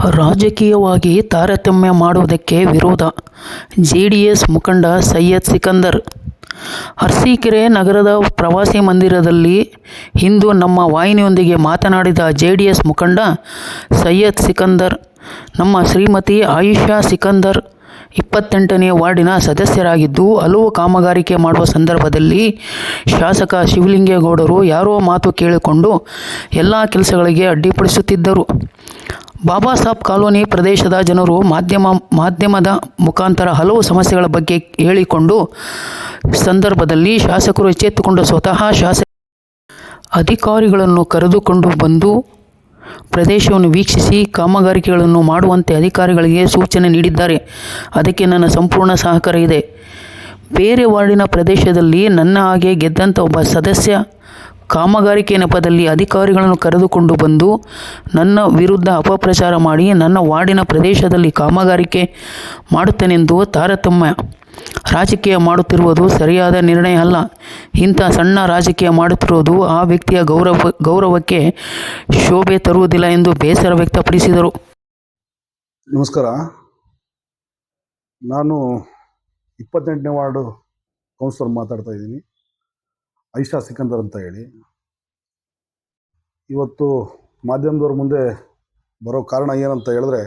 ರಾಜಕೀಯವಾಗಿ ತಾರತಮ್ಯ ಮಾಡುವುದಕ್ಕೆ ವಿರೋಧ. ಜೆಡಿಎಸ್ ಮುಖಂಡ ಸೈಯದ್ ಸಿಕಂದರ್. ಅರ್ಸೀಕೆರೆ ನಗರದ ಪ್ರವಾಸಿ ಮಂದಿರದಲ್ಲಿ ಇಂದು ನಮ್ಮ ವಾಹಿನಿಯೊಂದಿಗೆ ಮಾತನಾಡಿದ ಜೆ ಡಿ ಎಸ್ ಮುಖಂಡ ಸೈಯದ್ ಸಿಕಂದರ್, ನಮ್ಮ ಶ್ರೀಮತಿ ಆಯುಷಾ ಸಿಕಂದರ್ ಇಪ್ಪತ್ತೆಂಟನೇ ವಾರ್ಡಿನ ಸದಸ್ಯರಾಗಿದ್ದು, ಹಲವು ಕಾಮಗಾರಿಕೆ ಮಾಡುವ ಸಂದರ್ಭದಲ್ಲಿ ಶಾಸಕ ಶಿವಲಿಂಗೇಗೌಡರು ಯಾರೋ ಮಾತು ಕೇಳಿಕೊಂಡು ಎಲ್ಲ ಕೆಲಸಗಳಿಗೆ ಅಡ್ಡಿಪಡಿಸುತ್ತಿದ್ದರು. ಬಾಬಾ ಸಾಬ್ ಕಾಲೋನಿ ಪ್ರದೇಶದ ಜನರು ಮಾಧ್ಯಮ, ಮಾಧ್ಯಮದ ಮುಖಾಂತರ ಹಲವು ಸಮಸ್ಯೆಗಳ ಬಗ್ಗೆ ಹೇಳಿಕೊಂಡು ಸಂದರ್ಭದಲ್ಲಿ ಶಾಸಕರು ಎಚ್ಚೆತ್ತುಕೊಂಡು ಸ್ವತಃ ಶಾಸಕ ಅಧಿಕಾರಿಗಳನ್ನು ಕರೆದುಕೊಂಡು ಬಂದು ಪ್ರದೇಶವನ್ನು ವೀಕ್ಷಿಸಿ ಕಾಮಗಾರಿಕೆಗಳನ್ನು ಮಾಡುವಂತೆ ಅಧಿಕಾರಿಗಳಿಗೆ ಸೂಚನೆ ನೀಡಿದ್ದಾರೆ. ಅದಕ್ಕೆ ನನ್ನ ಸಂಪೂರ್ಣ ಸಹಕಾರ ಇದೆ. ಬೇರೆ ವಾರ್ಡಿನ ಪ್ರದೇಶದಲ್ಲಿ ನನ್ನ ಹಾಗೆ ಗೆದ್ದಂಥ ಒಬ್ಬ ಸದಸ್ಯ ಕಾಮಗಾರಿಕೆ ನೆಪದಲ್ಲಿ ಅಧಿಕಾರಿಗಳನ್ನು ಕರೆದುಕೊಂಡು ಬಂದು ನನ್ನ ವಿರುದ್ಧ ಅಪಪ್ರಚಾರ ಮಾಡಿ ನನ್ನ ವಾರ್ಡಿನ ಪ್ರದೇಶದಲ್ಲಿ ಕಾಮಗಾರಿಕೆ ಮಾಡುತ್ತೇನೆಂದು ತಾರತಮ್ಯ, ರಾಜಕೀಯ ಮಾಡುತ್ತಿರುವುದು ಸರಿಯಾದ ನಿರ್ಣಯ ಅಲ್ಲ. ಇಂಥ ಸಣ್ಣ ರಾಜಕೀಯ ಮಾಡುತ್ತಿರುವುದು ಆ ವ್ಯಕ್ತಿಯ ಗೌರವ, ಗೌರವಕ್ಕೆ ಶೋಭೆ ತರುವುದಿಲ್ಲ ಎಂದು ಬೇಸರ ವ್ಯಕ್ತಪಡಿಸಿದರು. ನಮಸ್ಕಾರ. ನಾನು ಇಪ್ಪತ್ತೆಂಟನೇ ವಾರ್ಡು ಕೌನ್ಸಿಲರ್ ಮಾತಾಡ್ತಾ ಇದ್ದೀನಿ. ಐಷಾ ಸಿಕಂದರ್ ಅಂತ ಹೇಳಿ. ಇವತ್ತು ಮಾಧ್ಯಮದವ್ರ ಮುಂದೆ ಬರೋ ಕಾರಣ ಏನಂತ ಹೇಳಿದ್ರೆ,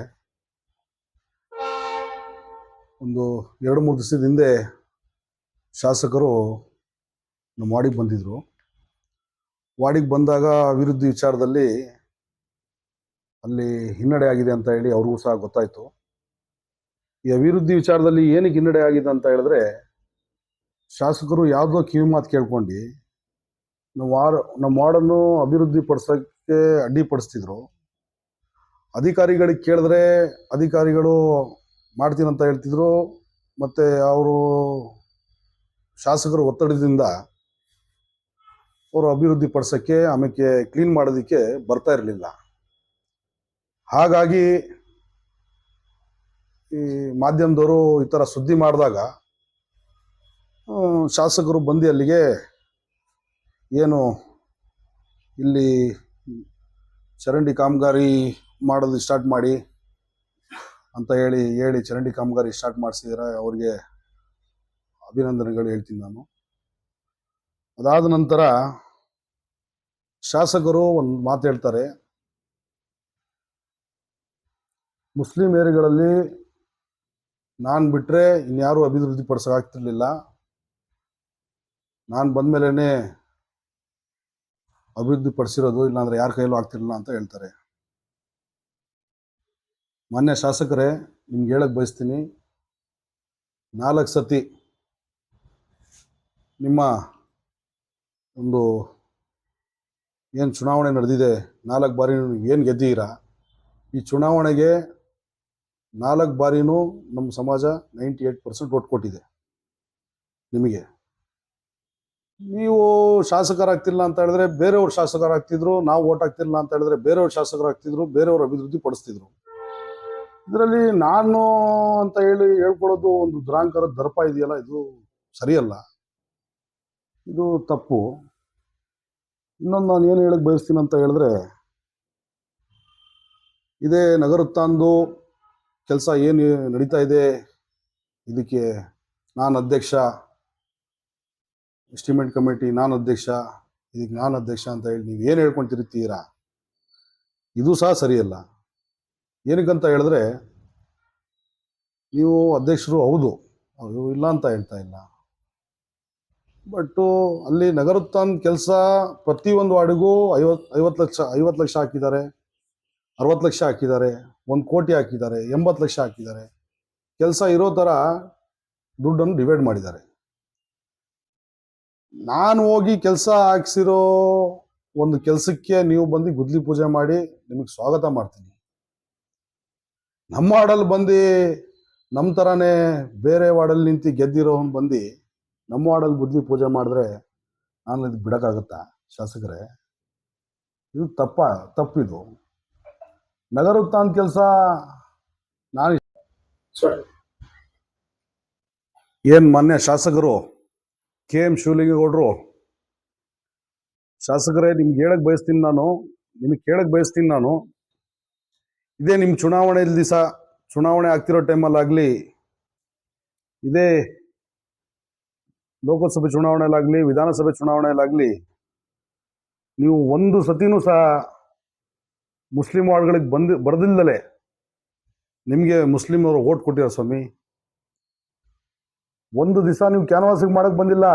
ಒಂದು ಎರಡು ಮೂರು ದಿವಸದ ಹಿಂದೆ ಶಾಸಕರು ನಮ್ಮ ವಾಡಿಗೆ ಬಂದಿದ್ದರು ವಾಡಿಗೆ ಬಂದಾಗ ಅಭಿವೃದ್ಧಿ ವಿಚಾರದಲ್ಲಿ ಅಲ್ಲಿ ಹಿನ್ನಡೆ ಆಗಿದೆ ಅಂತ ಹೇಳಿ ಅವ್ರಿಗೂ ಸಹ ಗೊತ್ತಾಯಿತು. ಈ ಅಭಿವೃದ್ಧಿ ವಿಚಾರದಲ್ಲಿ ಏನಕ್ಕೆ ಹಿನ್ನಡೆ ಆಗಿದೆ ಅಂತ ಹೇಳಿದ್ರೆ ಶಾಸಕರು ಯಾವುದೋ ಕಿವಿ ಮಾತು ಕೇಳ್ಕೊಂಡು ನಮ್ಮ ವಾರ್ ನಮ್ಮ ವಾರ್ಡನ್ನು ಅಭಿವೃದ್ಧಿ ಪಡಿಸೋಕ್ಕೆ ಅಡ್ಡಿಪಡಿಸ್ತಿದ್ರು. ಅಧಿಕಾರಿಗಳಿಗೆ ಕೇಳಿದ್ರೆ ಅಧಿಕಾರಿಗಳು ಮಾಡ್ತೀನಿ ಅಂತ ಹೇಳ್ತಿದ್ರು. ಮತ್ತು ಅವರು ಶಾಸಕರು ಒತ್ತಡದಿಂದ ಅವರು ಅಭಿವೃದ್ಧಿ ಪಡಿಸೋಕ್ಕೆ ಆಮೇಲೆ ಕ್ಲೀನ್ ಮಾಡೋದಕ್ಕೆ ಬರ್ತಾ ಇರಲಿಲ್ಲ. ಹಾಗಾಗಿ ಈ ಮಾಧ್ಯಮದವರು ಈ ಥರ ಸುದ್ದಿ ಮಾಡಿದಾಗ ಶಾಸಕರು ಬಂದು ಅಲ್ಲಿಗೆ ಏನು ಇಲ್ಲಿ ಚರಂಡಿ ಕಾಮಗಾರಿ ಮಾಡೋದು ಸ್ಟಾರ್ಟ್ ಮಾಡಿ ಅಂತ ಹೇಳಿ ಹೇಳಿ ಚರಂಡಿ ಕಾಮಗಾರಿ ಸ್ಟಾರ್ಟ್ ಮಾಡಿಸಿದ್ರೆ ಅವ್ರಿಗೆ ಅಭಿನಂದನೆಗಳು ಹೇಳ್ತೀನಿ ನಾನು. ಅದಾದ ನಂತರ ಶಾಸಕರು ಒಂದು ಮಾತು ಹೇಳ್ತಾರೆ. ಮುಸ್ಲಿಂ ಏರಿಯಾಗಳಲ್ಲಿ ನಾನು ಬಿಟ್ಟರೆ ಇನ್ಯಾರೂ ಅಭಿವೃದ್ಧಿ ಪಡಿಸೋಕ್ಕಾಗ್ತಿರ್ಲಿಲ್ಲ ನಾನು ಬಂದಮೇಲೆ ಅಭಿವೃದ್ಧಿ ಪಡಿಸಿರೋದು ಇಲ್ಲಾಂದ್ರೆ ಯಾರ ಕೈಯಲ್ಲೂ ಆಗ್ತಿರಲಿಲ್ಲ ಅಂತ ಹೇಳ್ತಾರೆ. ಮಾನ್ಯ ಶಾಸಕರೇ, ನಿಮ್ಗೆ ಹೇಳಕ್ಕೆ ಬಯಸ್ತೀನಿ, ನಾಲ್ಕು ಸತಿ ನಿಮ್ಮ ಒಂದು ಏನು ಚುನಾವಣೆ ನಡೆದಿದೆ, ನಾಲ್ಕು ಬಾರಿ ಏನು ಗೆದ್ದೀರಾ, ಈ ಚುನಾವಣೆಗೆ ನಾಲ್ಕು ಬಾರಿನೂ ನಮ್ಮ ಸಮಾಜ ನೈಂಟಿ ಏಯ್ಟ್ ಪರ್ಸೆಂಟ್ ಓಟ್ ಕೊಟ್ಟಿದೆ, ನಿಮಗೆ. ನೀವು ಶಾಸಕರಾಗ್ತಿಲ್ಲ ಅಂತ ಹೇಳಿದ್ರೆ ಬೇರೆಯವ್ರು ಶಾಸಕರಾಗ್ತಿದ್ರು, ನಾವು ಓಟ್ ಹಾಕ್ತಿಲ್ಲ ಅಂತ ಹೇಳಿದ್ರೆ ಬೇರೆಯವ್ರು ಶಾಸಕರಾಗ್ತಿದ್ರು, ಬೇರೆಯವ್ರು ಅಭಿವೃದ್ಧಿ ಪಡಿಸ್ತಿದ್ರು. ಇದರಲ್ಲಿ ನಾನು ಅಂತ ಹೇಳಿ ಹೇಳ್ಕೊಳ್ಳೋದು ಒಂದು ದುರಾಂಕರ, ದರ್ಪ ಇದೆಯಲ್ಲ, ಇದು ಸರಿಯಲ್ಲ. ಇದು ತಪ್ಪು. ಇನ್ನೊಂದು ನಾನು ಏನು ಹೇಳಕ್ ಬಯಸ್ತೀನಿ ಅಂತ ಹೇಳಿದ್ರೆ, ಇದೇ ನಗರ ತಂದು ಕೆಲಸ ಏನು ನಡೀತಾ ಇದೆ, ಇದಕ್ಕೆ ನಾನು ಅಧ್ಯಕ್ಷ ಎಸ್ಟಿಮೇಟ್ ಕಮಿಟಿ ನಾನು ಅಧ್ಯಕ್ಷ ಇದಕ್ಕೆ ನಾನು ಅಧ್ಯಕ್ಷ ಅಂತ ಹೇಳಿ ನೀವು ಏನು ಹೇಳ್ಕೊಂಡು ಇದು ಸಹ ಸರಿಯಲ್ಲ. ಏನಕ್ಕಂತ ಹೇಳಿದ್ರೆ, ನೀವು ಅಧ್ಯಕ್ಷರು ಹೌದು, ಅವರು ಇಲ್ಲ ಅಂತ ಹೇಳ್ತಾ ಇಲ್ಲ. ಬಟ್ಟು ಅಲ್ಲಿ ನಗರೋತ್ಥಾನ ಕೆಲಸ ಪ್ರತಿಯೊಂದು ವಾರ್ಡಿಗೂ ಐವತ್ತು ಐವತ್ತು ಲಕ್ಷ ಐವತ್ತು ಲಕ್ಷ ಹಾಕಿದ್ದಾರೆ, ಅರವತ್ತು ಲಕ್ಷ ಹಾಕಿದ್ದಾರೆ, ಒಂದು ಕೋಟಿ ಹಾಕಿದ್ದಾರೆ, ಎಂಬತ್ತು ಲಕ್ಷ ಹಾಕಿದ್ದಾರೆ. ಕೆಲಸ ಇರೋ ಥರ ದುಡ್ಡನ್ನು ಡಿವೈಡ್ ಮಾಡಿದ್ದಾರೆ. ನಾನು ಹೋಗಿ ಕೆಲಸ ಹಾಕ್ಸಿರೋ ಒಂದು ಕೆಲಸಕ್ಕೆ ನೀವು ಬಂದು ಗುದ್ಲಿ ಪೂಜೆ ಮಾಡಿ ನಿಮಗೆ ಸ್ವಾಗತ ಮಾಡ್ತೀನಿ. ನಮ್ಮ ವಾರ್ಡಲ್ಲಿ ಬಂದು ನಮ್ಮ ಥರನೇ ಬೇರೆ ವಾರ್ಡಲ್ಲಿ ನಿಂತು ಗೆದ್ದಿರೋನ್ ಬಂದು ನಮ್ಮ ವಾರ್ಡಲ್ಲಿ ಗುದ್ಲಿ ಪೂಜೆ ಮಾಡಿದ್ರೆ ನಾನು ಇದು ಬಿಡೋಕ್ಕಾಗತ್ತಾ ಶಾಸಕರೇ? ಇದು ತಪ್ಪ ತಪ್ಪಿದು. ನಗರೋತ್ಥಾನ ಕೆಲಸ ನಾನು ಏನು ಮಾನ್ಯ ಶಾಸಕರು? ಕೆ ಎಂ ಶಿವಲಿಂಗೇಗೌಡರು ಶಾಸಕರೇ, ನಿಮ್ಗೆ ಹೇಳಕ್ ಬಯಸ್ತೀನಿ ನಾನು. ನಿಮಗೆ ಕೇಳಕ್ ಬಯಸ್ತೀನಿ ನಾನು. ಇದೇ ನಿಮ್ಮ ಚುನಾವಣೆ ದಿವಸ ಚುನಾವಣೆ ಆಗ್ತಿರೋ ಟೈಮಲ್ಲಾಗಲಿ ಇದೇ ಲೋಕಸಭೆ ಚುನಾವಣೆಯಲ್ಲಾಗಲಿ ವಿಧಾನಸಭೆ ಚುನಾವಣೆಯಲ್ಲಾಗಲಿ ನೀವು ಒಂದು ಸತಿನೂ ಸಹ ಮುಸ್ಲಿಂ ವಾರ್ಡ್ಗಳಿಗೆ ಬಂದು ಬರೆದಿಲ್ಲದಲೇ ನಿಮಗೆ ಮುಸ್ಲಿಮವರು ಓಟ್ ಕೊಟ್ಟಿರೋ ಸ್ವಾಮಿ. ಒಂದು ದಿವಸ ನೀವು ಕ್ಯಾನ್ವಾಸಿಗೆ ಮಾಡಕ್ ಬಂದಿಲ್ಲ.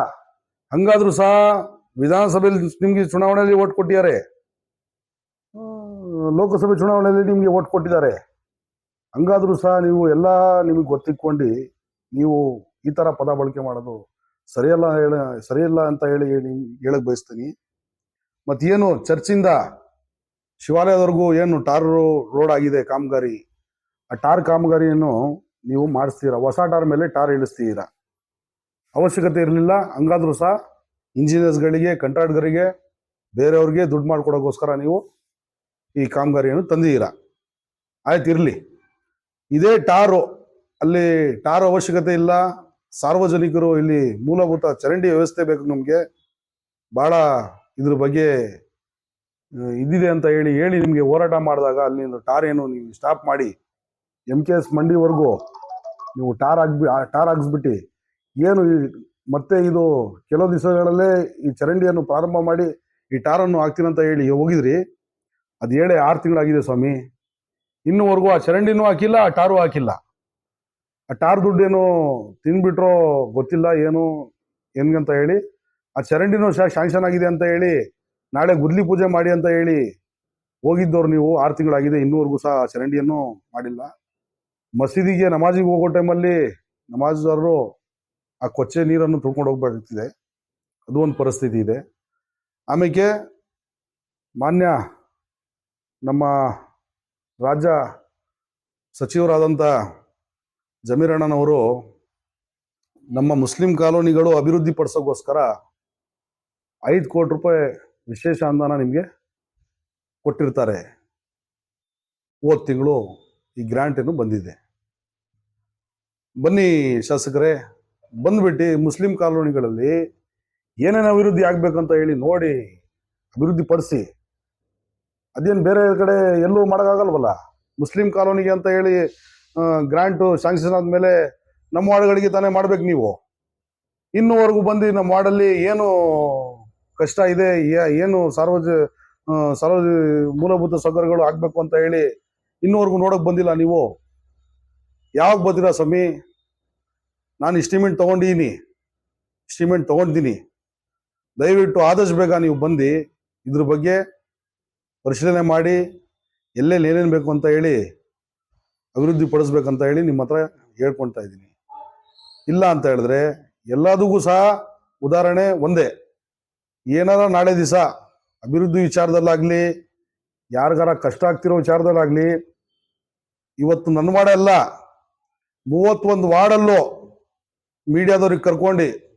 ಹಂಗಾದ್ರೂ ಸಹ ವಿಧಾನಸಭೆಯಲ್ಲಿ ನಿಮಗೆ ಚುನಾವಣೆಯಲ್ಲಿ ಓಟ್ ಕೊಟ್ಟಿದ್ದಾರೆ. ಲೋಕಸಭೆ ಚುನಾವಣೆಯಲ್ಲಿ ನಿಮಗೆ ಓಟ್ ಕೊಟ್ಟಿದ್ದಾರೆ. ಹಂಗಾದ್ರೂ ಸಹ ನೀವು ಎಲ್ಲ ನಿಮಗೆ ಗೊತ್ತಿಕ್ಕೊಂಡು ನೀವು ಈ ಥರ ಪದ ಬಳಕೆ ಮಾಡೋದು ಸರಿಯಲ್ಲ ಹೇಳ, ಸರಿಯಲ್ಲ ಅಂತ ಹೇಳಿ ನಿಮ್ಗೆ ಹೇಳಕ್ ಬಯಸ್ತೀನಿ. ಮತ್ತೇನು ಚರ್ಚಿಂದ ಶಿವಾಲಯದವರೆಗೂ ಏನು ಟಾರ್ ರೋಡ್ ಆಗಿದೆ ಕಾಮಗಾರಿ? ಆ ಟಾರ್ ಕಾಮಗಾರಿಯನ್ನು ನೀವು ಮಾಡಿಸ್ತೀರಾ? ಹೊಸ ಟಾರ್ ಮೇಲೆ ಟಾರ್ ಇಳಿಸ್ತೀರಾ? ಅವಶ್ಯಕತೆ ಇರಲಿಲ್ಲ. ಹಂಗಾದ್ರೂ ಸಹ ಇಂಜಿನಿಯರ್ಸ್ಗಳಿಗೆ ಕಂಟ್ರಾಕ್ಟ್ಗರಿಗೆ ಬೇರೆಯವ್ರಿಗೆ ದುಡ್ಡು ಮಾಡ್ಕೊಡೋಕ್ಕೋಸ್ಕರ ನೀವು ಈ ಕಾಮಗಾರಿಯನ್ನು ತಂದಿದ್ದೀರಾ? ಆಯ್ತು, ಇರಲಿ. ಇದೇ ಟಾರು. ಅಲ್ಲಿ ಟಾರ್ ಅವಶ್ಯಕತೆ ಇಲ್ಲ. ಸಾರ್ವಜನಿಕರು ಇಲ್ಲಿ ಮೂಲಭೂತ ಚರಂಡಿ ವ್ಯವಸ್ಥೆ ಬೇಕು ನಮಗೆ. ಭಾಳ ಇದ್ರ ಬಗ್ಗೆ ಇದಿದೆ ಅಂತ ಹೇಳಿ ಹೇಳಿ ನಿಮಗೆ ಹೋರಾಟ ಮಾಡಿದಾಗ ಅಲ್ಲಿಂದ ಟಾರ್ ಏನು ನೀವು ಸ್ಟಾಪ್ ಮಾಡಿ. ಎಂ ಕೆ ಎಸ್ ಮಂಡಿವರೆಗೂ ನೀವು ಟಾರ್ ಹಾಕ್ಬಿ ಟಾರ್ ಹಾಕ್ಸ್ಬಿಟ್ಟು. ಏನು ಮತ್ತೆ ಇದು ಕೆಲವು ದಿವಸಗಳಲ್ಲೇ ಈ ಚರಂಡಿಯನ್ನು ಪ್ರಾರಂಭ ಮಾಡಿ ಈ ಟಾರನ್ನು ಹಾಕ್ತೀನಿ ಅಂತ ಹೇಳಿ ಹೋಗಿದ್ರಿ. ಅದು ಹೇಳಿ ಆರು ತಿಂಗಳಾಗಿದೆ ಸ್ವಾಮಿ. ಇನ್ನೂವರೆಗೂ ಆ ಚರಂಡಿನೂ ಹಾಕಿಲ್ಲ, ಆ ಟಾರು ಹಾಕಿಲ್ಲ. ಆ ಟಾರ್ ದುಡ್ಡೇನು ತಿನ್ಬಿಟ್ರೋ ಗೊತ್ತಿಲ್ಲ ಏನು ಹೆಂಗಂತ ಹೇಳಿ, ಆ ಚರಂಡಿನೂ ಶಾಂಕ್ಷನ್ ಆಗಿದೆ ಅಂತ ಹೇಳಿ, ನಾಳೆ ಗುದ್ಲಿ ಪೂಜೆ ಮಾಡಿ ಅಂತ ಹೇಳಿ ಹೋಗಿದ್ದವ್ರು ನೀವು, ಆರು ತಿಂಗಳಾಗಿದೆ, ಇನ್ನೂವರೆಗೂ ಸಹ ಚರಂಡಿಯನ್ನು ಮಾಡಿಲ್ಲ. ಮಸೀದಿಗೆ ನಮಾಜಿಗೆ ಹೋಗೋ ಟೈಮಲ್ಲಿ ನಮಾಜ್ದಾರರು ಆ ಕೊಚ್ಚೆ ನೀರನ್ನು ತುಳ್ಕೊಂಡು ಹೋಗ್ಬೇಕಾಗ್ತಿದೆ. ಅದು ಒಂದು ಪರಿಸ್ಥಿತಿ ಇದೆ. ಆಮೇಲೆ ಮಾನ್ಯ ನಮ್ಮ ರಾಜ್ಯ ಸಚಿವರಾದಂಥ ಜಮೀರಣ್ಣನವರು ನಮ್ಮ ಮುಸ್ಲಿಂ ಕಾಲೋನಿಗಳು ಅಭಿವೃದ್ಧಿ ಪಡಿಸೋಕ್ಕೋಸ್ಕರ ಐದು ಕೋಟಿ ರೂಪಾಯಿ ವಿಶೇಷ ಅನುದಾನ ನಿಮಗೆ ಕೊಟ್ಟಿರ್ತಾರೆ. ಹೋದ ತಿಂಗಳು ಈ ಗ್ರ್ಯಾಂಟ್ ಏನು ಬಂದಿದೆ. ಬನ್ನಿ ಶಾಸಕರೇ ಬಂದ್ಬಿಟ್ಟು ಮುಸ್ಲಿಂ ಕಾಲೋನಿಗಳಲ್ಲಿ ಏನೇನು ಅಭಿವೃದ್ಧಿ ಆಗ್ಬೇಕಂತ ಹೇಳಿ ನೋಡಿ ಅಭಿವೃದ್ಧಿ ಪಡಿಸಿ ಅದೇನು ಬೇರೆ ಕಡೆ ಎಲ್ಲೂ ಮಾಡೋಕ್ಕಾಗಲ್ವಲ್ಲ? ಮುಸ್ಲಿಂ ಕಾಲೋನಿಗೆ ಅಂತ ಹೇಳಿ ಗ್ರ್ಯಾಂಟು ಶಾಂಕ್ಷನ್ ಆದಮೇಲೆ ನಮ್ಮ ವಾರ್ಡ್ಗಳಿಗೆ ತಾನೇ ಮಾಡ್ಬೇಕು ನೀವು. ಇನ್ನೂವರೆಗೂ ಬಂದು ನಮ್ಮ ವಾರ್ಡಲ್ಲಿ ಏನು ಕಷ್ಟ ಇದೆ ಏನು ಸಾರ್ವಜ ಸಾರ್ವಜ, ಮೂಲಭೂತ ಸೌಕರ್ಯಗಳು ಆಗಬೇಕು ಅಂತ ಹೇಳಿ ಇನ್ನೂವರೆಗೂ ನೋಡೋಕೆ ಬಂದಿಲ್ಲ ನೀವು. ಯಾವಾಗ ಬರ್ತೀರಾ ಸ್ವಾಮಿ? ನಾನು ಇಸ್ಟಿಮೆಂಟ್ ತಗೊಂಡಿದ್ದೀನಿ ಇಸ್ಟಿಮೆಂಟ್ ತಗೊಂಡಿದ್ದೀನಿ ದಯವಿಟ್ಟು ಆದಷ್ಟು ಬೇಗ ನೀವು ಬಂದು ಇದ್ರ ಬಗ್ಗೆ ಪರಿಶೀಲನೆ ಮಾಡಿ, ಎಲ್ಲೆಲ್ಲಿ ಏನೇನು ಬೇಕು ಅಂತ ಹೇಳಿ, ಅಭಿವೃದ್ಧಿ ಪಡಿಸ್ಬೇಕಂತ ಹೇಳಿ ನಿಮ್ಮ ಹತ್ರ ಹೇಳ್ಕೊಳ್ತಾ ಇದ್ದೀನಿ. ಇಲ್ಲ ಅಂತ ಹೇಳಿದ್ರೆ ಎಲ್ಲದಕ್ಕೂ ಸಹ ಉದಾಹರಣೆ ಒಂದೇ. ಏನಾರ ನಾಳೆ ದಿವಸ ಅಭಿವೃದ್ಧಿ ವಿಚಾರದಲ್ಲಾಗಲಿ, ಯಾರಿಗಾರ ಕಷ್ಟ ಆಗ್ತಿರೋ ವಿಚಾರದಲ್ಲಾಗಲಿ, ಇವತ್ತು ನನ್ನ ವಾರ್ಡಲ್ಲ ಮೂವತ್ತೊಂದು ವಾರ್ಡಲ್ಲೂ ಮೀಡಿಯಾದವ್ರಿಗೆ ಕರ್ಕೊಂಡು